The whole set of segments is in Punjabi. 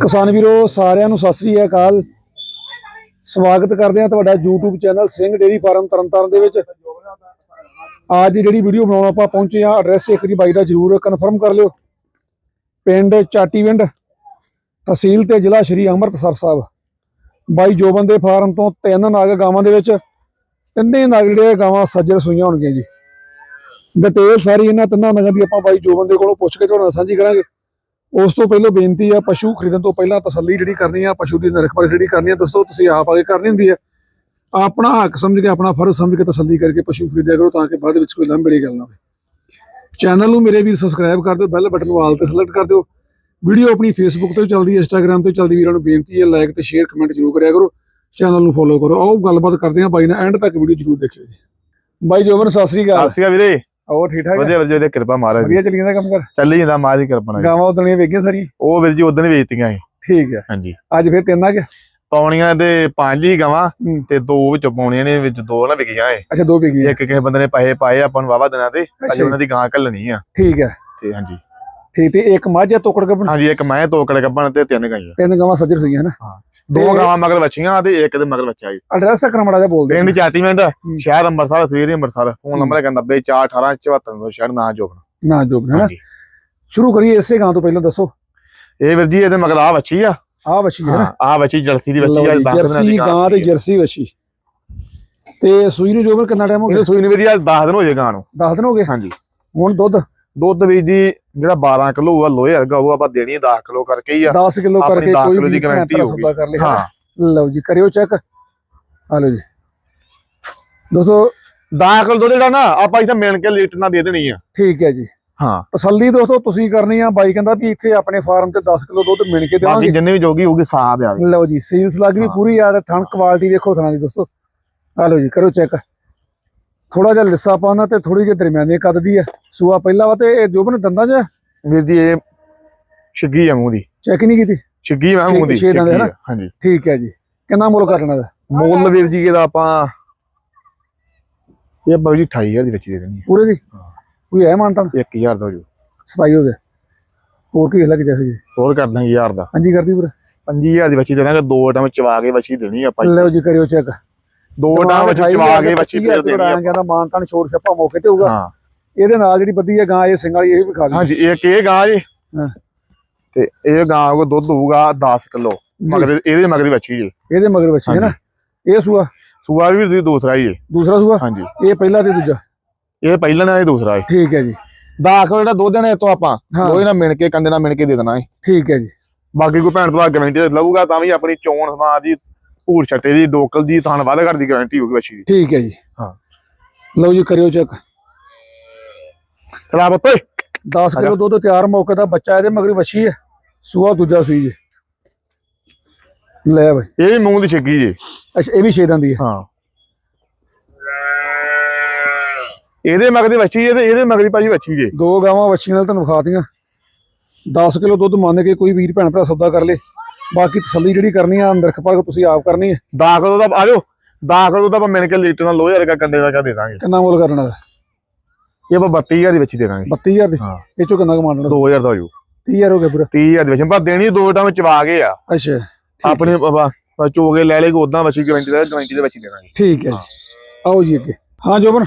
ਕਿਸਾਨ ਵੀਰੋ, ਸਾਰਿਆਂ ਨੂੰ ਸਤਿ ਸ੍ਰੀ ਅਕਾਲ। ਸਵਾਗਤ ਕਰਦੇ ਹਾਂ ਤੁਹਾਡਾ YouTube channel Singh dairy farm Tarn Taran ਦੇ ਵਿੱਚ। ਅੱਜ ਜਿਹੜੀ ਵੀਡੀਓ ਬਣਾਉਣ ਆਪਾਂ ਪਹੁੰਚੇ ਆ ਐਡਰੈਸ ਇੱਕ ਦੀ ਬਾਈ ਦਾ ਜਰੂਰ ਕਨਫਰਮ ਕਰ ਲਿਓ। ਪਿੰਡ ਚਾਟੀਵਿੰਡ, ਤਹਿਸੀਲ ਤੇ ਜ਼ਿਲ੍ਹਾ ਸ਼੍ਰੀ ਅੰਮ੍ਰਿਤਸਰ ਸਾਹਿਬ। ਬਾਈ ਜੋਬਨ ਦੇ ਫਾਰਮ ਤੋਂ ਤਿੰਨ ਨਾਗ ਗਾਵਾਂ ਦੇ ਵਿੱਚ ਤਿੰਨੇ ਨਾਗ ਜਿਹੜੇ ਗਾਵਾਂ ਸੱਜਰ ਸੂਈਆਂ ਹੋਣਗੀਆਂ ਜੀ। ਡਿਟੇਲ ਸਾਰੀ ਇਹਨਾਂ ਤਿੰਨਾਂ ਨਗਰ ਦੀ ਆਪਾਂ ਬਾਈ ਜੋਬਨ ਦੇ ਕੋਲੋਂ ਪੁੱਛ ਕੇ ਤੁਹਾਡੇ ਨਾਲ ਸਾਂਝੀ ਕਰਾਂਗੇ। ਉਸ ਤੋਂ ਪਹਿਲਾਂ ਬੇਨਤੀ ਆ, ਪਸ਼ੂ ਖਰੀਦਣ ਤੋਂ ਪਹਿਲਾਂ ਤਸੱਲੀ ਜਿਹੜੀ ਕਰਨੀ ਆ, ਪਸ਼ੂ ਦੀ ਨਿਰਖ ਜਿਹੜੀ ਕਰਨੀ ਆ ਦੋਸਤੋ ਤੁਸੀਂ ਆਪ ਆਗੇ ਕਰਨੀ ਹੁੰਦੀ ਆ। ਆਪਣਾ ਹੱਕ ਸਮਝ ਕੇ, ਆਪਣਾ ਫਰਜ਼ ਸਮਝ ਕੇ ਤਸੱਲੀ ਕਰਕੇ ਪਸ਼ੂ ਖਰੀਦਿਆ ਕਰੋ ਤਾਂ ਕਿ ਬਾਅਦ ਵਿੱਚ ਕੋਈ ਲੰਬੜੀ ਗੱਲ ਨਾ ਹੋਵੇ। ਚੈਨਲ ਨੂੰ ਮੇਰੇ ਵੀਰ ਸਬਸਕ੍ਰਾਈਬ ਕਰ ਦਿਓ ਬੈਲ ਬਟਨ ਨੂੰ ਆਲ ਤੇ ਸਿਲੈਕਟ ਕਰ ਦਿਓ। ਵੀਡੀਓ ਆਪਣੀ ਫੇਸਬੁੱਕ ਤੇ ਵੀ ਚੱਲਦੀ ਹੈ ਇੰਸਟਾਗ੍ਰam ਤੇ ਚੱਲਦੀ, ਵੀਰਾਂ ਨੂੰ ਬੇਨਤੀ ਹੈ ਲਾਈਕ ਤੇ ਸ਼ੇਅਰ ਕਮੈਂਟ ਜ਼ਰੂਰ ਕਰਿਆ ਕਰੋ। ਚੈਨਲ ਨੂੰ ਫੋਲੋ ਕਰੋ। ਆਓ ਗੱਲਬਾਤ ਕਰਦੇ ਹਾਂ ਬਾਈ ਨਾਲ ਐਂਡ ਤੱਕ ਵੀਡੀਓ ਜ਼ਰੂਰ ਦੇਖਿਓ ਜੀ। ਬਾਈ ਜੋਬਨ ਸਤਿ ਸ੍ਰੀ ਅਕਾਲ। ਆਸਿਆ ਵੀਰੇ। ਹੋਰ ਠੀਕ ਠਾਕ ਵਧੀਆ ਵਧੀਆ ਦੀ ਕਿਰਪਾ ਮਹਾਰਾਜ ਦੀ। ਵਧੀਆ ਚੱਲੀ ਜਾਂਦਾ ਕੰਮ ਕਰ ਚੱਲੀ ਜਾਂਦਾ ਮਾਂ ਦੀ ਕਿਰਪਾ ਨਾਲ ਜੀ। ਗਾਵਾਂ ਉਦਣੀਆਂ ਵੇਗੀਆਂ ਸਾਰੀ ਉਹ ਵੀਰ ਜੀ ਉਦੋਂ ਵੇਚਤੀਆਂ ਸੀ। ਠੀਕ ਹੈ ਹਾਂਜੀ। ਅੱਜ ਫਿਰ ਤਿੰਨ ਆ ਗਿਆ? ਪੌਣੀਆਂ ਤੇ ਪੰਜ ਹੀ ਗਵਾਂ। ਤੇ ਦੋ ਵਿੱਚ ਪੌਣੀਆਂ ਨੇ ਵਿੱਚ ਦੋ ਨਾ ਵਿਕੀਆਂ ਏ। ਅੱਛਾ ਦੋ ਵੇਗੀਆਂ ਇੱਕ ਕਿਸੇ ਬੰਦੇ ਨੇ ਪੈਸੇ ਪਾਏ ਆਪਾਂ ਨੂੰ ਵਾਵਾ ਦਿਨਾਂ ਤੇ ਅਜੇ ਉਹਨਾਂ ਦੀ ਗਾਂ ਘੱਲਣੀ ਆ। ਠੀਕ ਹੈ ਤੇ ਹਾਂਜੀ। ਠੀਕ ਤੇ ਇੱਕ ਮੱਝ ਤੋਕੜ ਗੱਬਣ ਹਾਂਜੀ ਇੱਕ ਮੈਂ ਤੋਕੜ ਕੱਪਣ ਤੇ ਤਿੰਨ ਗਾਈਆਂ। ਤਿੰਨ ਗਾਵਾਂ ਸੱਜਰ ਸੀਗੀਆਂ ਨਾ? ਦੋ ਗਾਵਾਂ ਮਗਰ ਬੱਚੀਆਂ ਤੇ ਇੱਕ ਦੇ ਮਗਰ ਬੱਚਾ ਜੀ। ਐਡਰੈਸ ਤੱਕ ਮੜਾ ਜਾ ਬੋਲ ਦੇ ਪਿੰਡ ਚਾਟੀਮੈਂਟ ਸ਼ਹਿਰ ਅੰਮ੍ਰਿਤਸਰ ਸਵੇਰੇ ਅੰਮ੍ਰਿਤਸਰ। ਫੋਨ ਨੰਬਰ ਹੈਗਾ 90418 ਸ਼ਹਿਰ ਨਾ ਜੋਬਨ। ਨਾ ਸ਼ੁਰੂ ਕਰੀਏ ਇਸੇ ਗਾਂ ਤੋਂ ਪਹਿਲਾਂ ਦੱਸੋ। ਇਹ ਵੀਰ ਜੀ ਇਹਦੇ ਮਗਰ ਆ ਬੱਚੀ ਆ। ਆਹ ਵੱਛੀ ਹੈ ਨਾ? ਆ ਬੱਚੀ ਜਲਸੀ ਦੀ ਬੱਚੀ ਆ ਜਰਸੀ ਗਾਂ ਤੇ ਆ। ਜਰਸੀ ਵੱਛੀ। ਤੇ ਸੂਈ ਨੂੰ ਜੋਬਨ ਕਿੰਨਾ ਟਾਈਮ ਹੋ ਗਿਆ? ਇਹਨੂੰ ਸੂਈ ਨੂੰ ਵੀਰ ਜੀ 10 ਦਿਨ ਹੋ ਗਏ ਗਾਂ ਨੂੰ। 10 ਦਿਨ ਹੋ ਗਏ? ਹਾਂਜੀ। ਹੁਣ ਦੁੱਧ? ਦੁੱਧ ਵੀ ਜੀ ਜਿਹੜਾ 12 ਕਿਲੋ ਆ ਲੋਹੇ ਵਰਗਾ ਉਹ ਆਪਾਂ ਦੇਣੀ 10 ਕਿਲੋ ਕਰਕੇ ਹੀ ਆ। 10 ਕਿਲੋ ਕਰਕੇ 10 ਕੋਈ ਵੀ ਭਰਾ ਹੋਊਗੀ। ਹਾਂ। ਲਓ ਜੀ ਕਰਿਓ ਚੈੱਕ ਆ ਲਓ ਜੀ। ਦੋਸਤੋ 10 ਕਿਲੋ ਦੁੱਧ ਜਿਹੜਾ ਨਾ ਆਪਾਂ ਇੱਥੇ ਮਿਣ ਕੇ ਲੀਟਰ ਨਾਲ ਦੇ ਦੇਣੀ ਆ। ਠੀਕ ਹੈ ਜੀ। ਹਾਂ। ਤਸੱਲੀ ਦੋਸਤੋ ਤੁਸੀਂ ਕਰਨੀ ਆ। ਬਾਈ ਕਹਿੰਦਾ ਵੀ ਇੱਥੇ ਆਪਣੇ ਫਾਰਮ ਤੇ 10 ਕਿਲੋ ਦੁੱਧ ਮਿਣ ਕੇ ਬਾਕੀ ਦੇਵਾਂਗੇ। ਜਿੰਨੇ ਵੀ ਜੋਗੀ ਹੋਊਗੀ ਸਾਹ ਆ ਲਓ ਜੀ ਸੀਲਸ ਲੱਗ ਵੀ। ਪੂਰੀ ਆ ਤੇ ਥਣ ਕੁਆਲਿਟੀ ਵੇਖੋ ਥਣਾ ਦੀ ਦੋਸਤੋ। ਆ ਲਓ ਜੀ ਕਰੋ ਚੈੱਕ ਥੋੜਾ ਜਿਹਾ ਲਿੱਸਾ ਪਾਉਣਾ ਤੇ ਥੋੜੀ ਜਿਹੀ ਦਰਮਿਆਨੇ ਕੱਦ ਦੀ ਆ ਸੂਆ ਪਹਿਲਾ ਵਾ ਤੇ ਇਹ ਜੋਬਨ ਦੰਦਾਂ 'ਚ ਵੀਰ ਜੀ ਇਹ ਛਿੱਗੀ ਆ ਮੂੰਹ ਦੀ। ਚੈੱਕ ਨਹੀਂ ਕੀਤੀ? ਛਿੱਗੀ ਆ ਮੂੰਹ ਦੀ ਛੇ ਦੰਦ ਹੈ ਨਾ? ਹਾਂਜੀ। ਠੀਕ ਹੈ ਜੀ। ਕਿੰਨਾ ਮੁੱਲ ਕਰਨਾ ਦਾ ਮੁੱਲ ਵੀਰ ਜੀ ਇਹਦਾ ਆਪਾਂ ਇਹ ਬਾਬੂ ਜੀ 28000 ਦੀ ਵਿੱਚ ਦੇ ਦੇਣੀ ਪੂਰੇ ਦੀ? ਕੋਈ ਹੈ ਮਾਨਤਾ? ਆ 1000 ਦਾ ਹੋ ਜੂ। 27 ਹੋ ਗਿਆ। ਹੋਰ ਕੀ ਲੱਗ ਜੈਸੇ ਜੀ? ਹੋਰ ਕਰ ਦਾਂਗੇ 1000 ਦਾ। ਹਾਂਜੀ ਕਰਦੀ ਪੂਰਾ? 5000 ਦੀ ਬੱਚੀ ਦੇਣਾਗੇ ਦੋ ਟਾਈਮ ਚਵਾ ਕੇ ਬੱਚੀ ਦੇਣੀ ਆਪਾਂ ਲਓ ਜੀ ਕਰਿਓ ਚੈੱਕ। ਦੋ ਟਾਈਮ ਵਿੱਚ ਚਵਾ ਕੇ ਬੱਚੀ ਫੇਰ ਦੇਣੀ ਆ ਕਹਿੰਦਾ ਮਾਨਤਾ ਨੂੰ ਛੋੜ ਛੱਪਾ ਮੌਕੇ ਤੇ ਹੋਊਗਾ। ਹਾਂ। ਇਹਦੇ ਨਾਲ ਜਿਹੜੀ ਬੱਦੀ ਹੈ ਗਾਂ ਇਹ ਸਿੰਘ ਵਾਲੀ ਇਹ ਵੀ ਖਾ ਲਈ। ਹਾਂਜੀ ਇਹ ਗਾਂ ਜੀ। ਤੇ ਇਹ ਗਾਂ ਕੋ ਦੁੱਧ ਹੋਊਗਾ 10 ਕਿਲੋ। ਮਗਰ ਇਹਦੇ ਮਗਰ ਦੀ ਬੱਚੀ ਜੀ। ਇਹਦੇ ਮਗਰ ਬੱਚੇ ਹੈ ਨਾ। ਇਹ ਸੂਆ? ਸੂਆ ਵੀ ਤੁਸੀਂ ਦੂਸਰਾ ਹੀ ਹੈ। ਦੂਸਰਾ ਸੂਆ? ਹਾਂਜੀ। ਇਹ ਪਹਿਲਾ ਤੇ ਦੂਜਾ? ਇਹ ਪਹਿਲਾਂ ਨਾਲ ਇਹ ਦੂਸਰਾ ਹੈ। ਠੀਕ ਹੈ ਜੀ। ਦਾਖਲ ਜਿਹੜਾ ਦੁੱਧ ਨੇ ਤੋਂ ਆਪਾਂ। ਉਹਦੇ ਨਾਲ ਮਿਣ ਕੇ ਕੰਡੇ ਨਾਲ ਮਿਣ ਕੇ ਦੇ ਦੇਣਾ ਹੈ। ਠੀਕ ਹੈ ਜੀ। ਬਾਕੀ ਕੋਈ ਭੈਣ ਭਰਾ ਗਾਰੰਟੀ ਲਊਗਾ ਤਾਂ ਵੀ ਆਪਣੀ ਚੋਣ ਸਮਾਜ ਦੀ ਭੂਰ ਛੱਟੇ ਦੀ ਡੋਕਲ ਦੀ ਥਾਣ ਵੱਧ ਘੱਟ ਦੀ ਗਾਰੰਟੀ ਹੋਊਗੀ ਬੱਚੀ ਦੀ। ਠੀਕ ਹੈ ਜੀ। ਹਾਂ। ਲਓ ਜੀ ਕਰਿਓ ਚੈੱਕ ਚਲਾ ਬੱਤੇ 10 ਕਿਲੋ ਦੁੱਧ ਤਿਆਰ ਮੌਕੇ ਦਾ ਬੱਚਾ ਇਹਦੇ ਮਗਰ ਵੱਛੀ ਹੈ। ਸੂਆ ਦੂਜਾ ਸੂਈ ਜੀ। ਲੈ ਬਈ। ਇਹ ਵੀ ਮੂੰਹ ਦੀ ਛਿੱਗੀ ਜੀ। ਅੱਛਾ ਇਹ ਵੀ ਛੇਦਾਂ ਦੀ ਹੈ। ਹਾਂ। ਇਹਦੇ ਮਗਰ ਦੀ ਬੱਚੀ ਹੈ ਤੇ ਇਹਦੇ ਮਗਰ ਦੀ ਭਾਜੀ ਬੱਚੀ ਜੀ। ਦੋ ਗਾਵਾਂ ਵੱਛੀਆਂ ਨਾਲ ਤੁਹਾਨੂੰ ਵਿਖਾਤੀਆਂ। 10 ਕਿਲੋ ਦੁੱਧ ਮੰਨ ਕੇ ਕੋਈ ਵੀਰ ਭੈਣ ਭਰਾ ਸੌਦਾ ਕਰ ਲੇ। ਬਾਕੀ ਤਸੱਲੀ ਜਿਹੜੀ ਕਰਨੀ ਆ ਅੰਦਰ ਖਪਾ ਤੁਸੀਂ ਆਪ ਕਰਨੀ ਹੈ ਦਾਖਲ ਦਾ ਆ ਜਾਓ ਦਾਖਲ ਦਾ ਆਪਾਂ ਮਿਣ ਕੇ ਲੀਟਰ ਨਾਲ ਲੋਹੇ ਵਰਗਾ ਕੰਡੇ ਵਰਗਾ ਦੇ ਦਾਂਗੇ। ਕਿੰਨਾ ਮੁੱਲ ਕਰਨਾ ਦਾ ਇਹ ਆਪਾਂ 32000 ਦੀ ਬੱਚੀ ਦੇ ਦਾਂਗੇ। 32000 ਦੀ? ਹਾਂ। ਇਹ ਚੋਂ ਕਿੰਨਾ ਕਮਾਉਣਾ 2000 ਦਾ ਹੋ ਜੂ 30000 ਹੋ ਗਿਆ ਪੂਰਾ। 30000 ਦੀ ਬੱਚੀ ਪਰ ਦੇਣੀ ਦੋ ਟਾਈਮ ਚਵਾ ਗਏ ਆ। ਅੱਛਾ। ਆਪਣੇ ਬਾਬਾ ਚੋਗੇ ਲੈ ਲੈ ਕੇ ਉਦਾਂ ਬੱਚੀ ਗਾਰੰਟੀ ਦਾ ਗਾਰੰਟੀ ਦੇ ਬੱਚੀ ਦੇਵਾਂਗੇ ਠੀਕ ਹੈ ਜੀ। ਆਓ ਜੀ ਅੱਗੇ। ਹਾਂ ਜੋਬਨ।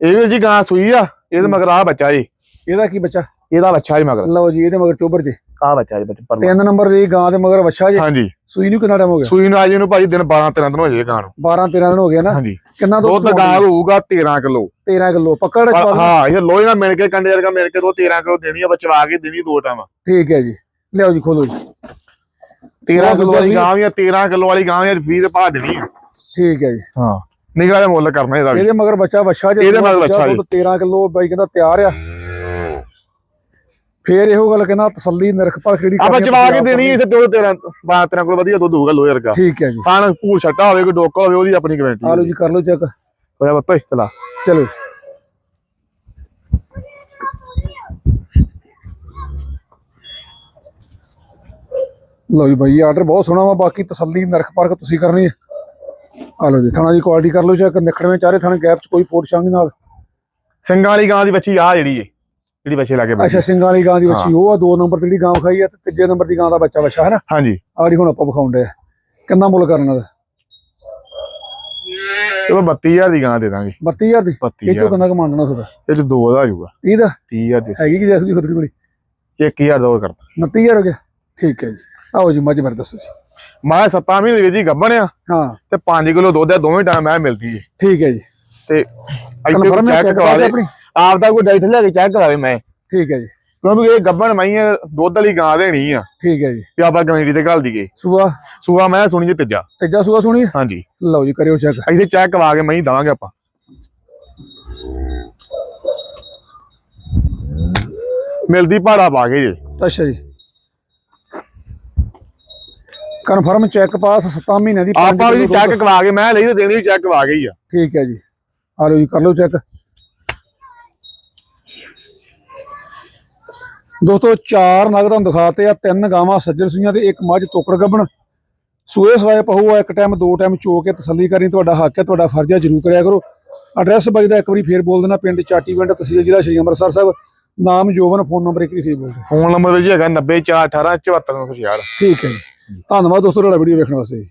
ਇਹ ਵੀ ਜੀ ਗਾਂ ਸੂਈ ਆ ਇਹਦੇ ਮਗਰ ਆ ਬੱਚਾ ਜੀ। ਇਹਦਾ ਕੀ ਬੱਚਾ? ਇਹਦਾ ਬੱਚਾ ਜੀ ਮਗਰ। ਲਓ ਜੀ ਇਹਦੇ ਮਗਰ ਚੋਬਰ ਜੀ। ਆ ਬੱਚਾ ਜੀ ਬੱਚਾ ਤਿੰਨ ਨੰਬਰ ਦੀ ਗਾਂ ਦੇ ਮਗਰ ਵੱਛਾ ਜੀ। ਹਾਂਜੀ। ਸੂਈ ਨੂੰ ਕਿੰਨਾ ਟਾਈਮ ਹੋ ਗਿਆ? ਸੂਈ ਨੂੰ ਅੱਜ ਨੂੰ ਭਾਜੀ ਦਿਨ 12 13 ਦਿਨ ਹੋ ਜਾਏ ਗਾਂ ਨੂੰ। 12 13 ਦਿਨ ਹੋ ਗਿਆ ਨਾ। ਹਾਂਜੀ। ਕਿੰਨਾ ਦੁੱਧ ਦੁੱਧ ਗਾਂ ਹੋਊਗਾ 13 ਕਿਲੋ। 13 ਕਿਲੋ। ਪਕੜ ਹਾਂ ਇਹ ਲੋਹੇ ਨਾਲ ਮਿਲ ਕੇ ਕੰਡੇ ਵਰਗਾ ਮਿਲ ਕੇ ਦੋ 13 ਕਿਲੋ ਦੇਣੀ ਆ ਬਚਵਾ ਕੇ ਦੇਣੀ ਦੋ ਟਾਈਮ। ਠੀਕ ਹੈ ਜੀ। ਲਿਆਓ ਜੀ ਖੋਲੋ ਜੀ। 13 ਕਿਲੋ ਵਾਲੀ ਗਾਂ ਵੀ ਆ 13 ਕਿਲੋ ਵਾਲੀ ਗਾਂ ਵੀ ਆ 20 ਦੇ ਭਾਅ ਦੇਣੀ ਆ। ਠੀਕ ਹੈ ਜੀ। ਹਾਂ। ਨਿਗਾਹ ਦਾ ਮੁੱਲ ਕਰਨਾ ਇਹਦਾ ਵੀ। ਇਹਦੇ ਮਗਰ ਬੱਚਾ ਵੱਛਾ ਜੇ ਇਹਦੇ ਮਗਰ ਵੱਛਾ ਜੀ। 13 ਕਿਲੋ ਬਾਈ ਕਹਿੰਦਾ ਤਿਆਰ ਆ। ਫੇਰ ਇਹੋ ਗੱਲ ਕਹਿੰਦਾ ਤਸੱਲੀ ਨਿਰਖ ਪਰ ਕਿਹੜੀ ਆਪਾਂ ਚਵਾ ਕੇ ਦੇਣੀ ਇੱਥੇ ਦੋ 13 12 13 ਕੋਲ ਵਧੀਆ ਦੁੱਧ ਹੋਊਗਾ ਲੋਹੇ ਵਰਗਾ ਠੀਕ ਹੈ ਜੀ। ਤਾਂ ਪੂਰ ਛੱਟਾ ਹੋਵੇ ਕੋਈ ਡੋਕਾ ਹੋਵੇ ਉਹਦੀ ਆਪਣੀ ਗਾਰੰਟੀ ਆ ਲਓ ਜੀ ਕਰ ਲਓ ਚੈੱਕ ਹੋਇਆ ਬੱਪੇ ਚਲਾ। ਚਲੋ ਲਓ ਜੀ ਬਾਈ ਆਰਡਰ ਬਹੁਤ ਸੋਹਣਾ ਵਾ ਬਾਕੀ ਤਸੱਲੀ ਨਰਖ ਪਰਖ ਤੁਸੀਂ ਕਰਨੀ ਹੈ। ਆ ਲਓ ਜੀ ਥਾਣਾ ਦੀ ਕੁਆਲਿਟੀ ਕਰ ਲਓ ਚੈੱਕ ਨਿਖੜਵੇਂ ਚਾਰੇ ਥਾਣੇ ਗੈਪ ਚ ਕੋਈ ਫੋਟ ਨਾਲ। ਸਿੰਘਾਂ ਵਾਲੀ ਗਾਂ ਦੀ ਬੱਚੀ ਆ ਜਿਹੜੀ ਏ। ਜਿਹੜੀ ਬੱਚੇ ਲਾ ਕੇ ਅੱਛਾ ਸਿੰਘਾਂ ਵਾਲੀ ਗਾਂ ਦੀ ਵੱਛੀ ਉਹ ਆ ਦੋ ਨੰਬਰ ਤੇ ਜਿਹੜੀ ਗਾਂ ਖਾਈ ਆ ਤੇ ਤੀਜੇ ਨੰਬਰ ਦੀ ਗਾਂ ਦਾ ਬੱਚਾ ਵੱਛਾ ਹੈ ਨਾ ਹਾਂਜੀ। ਜਿਹੜੀ ਹੁਣ ਆਪਾਂ ਵਿਖਾਉਂਦੇ ਆ। ਕਿੰਨਾ ਮੁੱਲ ਕਰਨਾ ਦਾ ਚਲੋ 32000 ਦੀ ਗਾਂ ਦੇ ਦਾਂਗੇ। 32000 ਦੀ? ਇਹ ਚੋਂ 32000 ਕਿੰਨਾ ਕੁ ਮੰਨਣਾ ਤੁਹਾਡਾ ਇਹ ਚ ਦੋ ਦਾ ਆ ਜਾਊਗਾ। 30 ਦਾ? 30000 ਦੇ। ਹੈਗੀ ਕਿ ਜੈਸੀ ਖੁਦ ਕੋਲੀ 1000 ਦਾ ਹੋਰ ਕਰਤਾ 29000 ਹੋ ਗਿਆ? ਠੀਕ ਹੈ ਜੀ। ਆਓ ਜੀ ਮੱਝ ਬਾਰੇ ਦੱਸੋ ਜੀ। ਮੈਂ 7 ਮਹੀਨੇ ਦੀ ਜੀ ਗੱਭਣ ਆ। ਹਾਂ। ਤੇ 5 ਕਿਲੋ ਦੁੱਧ ਆ ਦੋਵੇਂ ਟਾਈਮ ਮੈਂ ਮਿਲਦੀ ਏ। ਠੀਕ ਹੈ ਜੀ। ਤੇ ਇੱਥੇ ਚੈੱਕ ਕਰਾ ਦੇ। ਆਪਣੀ? ਆਪ ਦਾ ਕੋਈ ਡਾਈਟ ਲੈ ਕੇ ਚੈੱਕ ਕਰਾਵੇ ਮੈਂ। ਠੀਕ ਹੈ ਜੀ। ਕਿਉਂਕਿ ਇਹ ਗੱਭਣ ਮਈ ਆ, ਦੁੱਧ ਵਾਲੀ ਗਾਂ ਦੇਣੀ ਆ। ਠੀਕ ਹੈ ਜੀ। ਤੇ ਆਪਾਂ ਕਮੇਟੀ ਤੇ ਘੱਲ ਦਈਏ ਸੂਆ? ਸੂਆ ਮੈਂ ਸੁਣੀ ਜੇ ਤੀਜਾ। ਤੀਜਾ ਸੂਆ ਸੁਣੀ? ਹਾਂਜੀ। ਲਓ ਜੀ ਕਰਿਓ ਚੈੱਕ ਇੱਥੇ ਚੈੱਕ ਕਰਵਾ ਕੇ ਮੈਂ ਦਵਾਂਗੇ ਆਪਾਂ। ਮਿਲਦੀ ਭਾੜਾ ਪਾ ਕੇ ਜੇ। ਅੱਛਾ ਜੀ। ਕਨਫਰਮ ਚੈੱਕ ਪਾਸ 7 ਮਹੀਨਿਆਂ ਦੀ ਆਪਾਂ ਵੀ। ਚੈੱਕ ਕਰਵਾ ਕੇ ਮੈਂ ਲਈ ਤੇ ਦੇਣੀ ਚੈੱਕ ਕਰਵਾ ਕੇ ਹੀ ਆ। ਠੀਕ ਹੈ ਜੀ। ਆ ਲਓ ਜੀ ਕਰ ਲਓ ਚੈੱਕ ਦੋਸਤੋ ਚਾਰ ਨਗ ਤੁਹਾਨੂੰ ਦਿਖਾਤੇ ਆ ਤਿੰਨ ਗਾਵਾਂ ਸੱਜਰ ਸੂਈਆਂ ਤੇ ਇੱਕ ਮੱਝ ਤੋਕੜ ਗੱਬਣ। ਸੂਏ ਸਵਾਏ ਪਹੂ ਆ ਇੱਕ ਟਾਈਮ ਦੋ ਟਾਈਮ ਚੋ ਕੇ ਤਸੱਲੀ ਕਰਨੀ ਤੁਹਾਡਾ ਹੱਕ ਹੈ ਤੁਹਾਡਾ ਫਰਜ਼ ਹੈ ਜਰੂਰ ਕਰਿਆ ਕਰੋ। ਐਡਰੈਸ ਬਾਈ ਦਾ ਇੱਕ ਵਾਰੀ ਫੇਰ ਬੋਲ ਦੇਣਾ ਪਿੰਡ ਚਾਟੀ ਪਿੰਡ ਤਹਿਸੀਲ ਜ਼ਿਲ੍ਹਾ ਸ਼੍ਰੀ ਅੰਮ੍ਰਿਤਸਰ ਸਾਹਿਬ। ਨਾਮ ਜੋਬਨ ਫੋਨ ਨੰਬਰ ਇੱਕ ਵਾਰੀ ਫੇਰ ਬੋਲ ਦਿਓ। ਫੋਨ ਨੰਬਰ ਵੀ ਜੀ ਹੈਗਾ 90418 74900 ਠੀਕ ਹੈ ਜੀ। ਧੰਨਵਾਦ ਦੋਸਤੋ ਤੁਹਾਡਾ ਵੀਡੀਓ ਵੇਖਣ ਵਾਸਤੇ।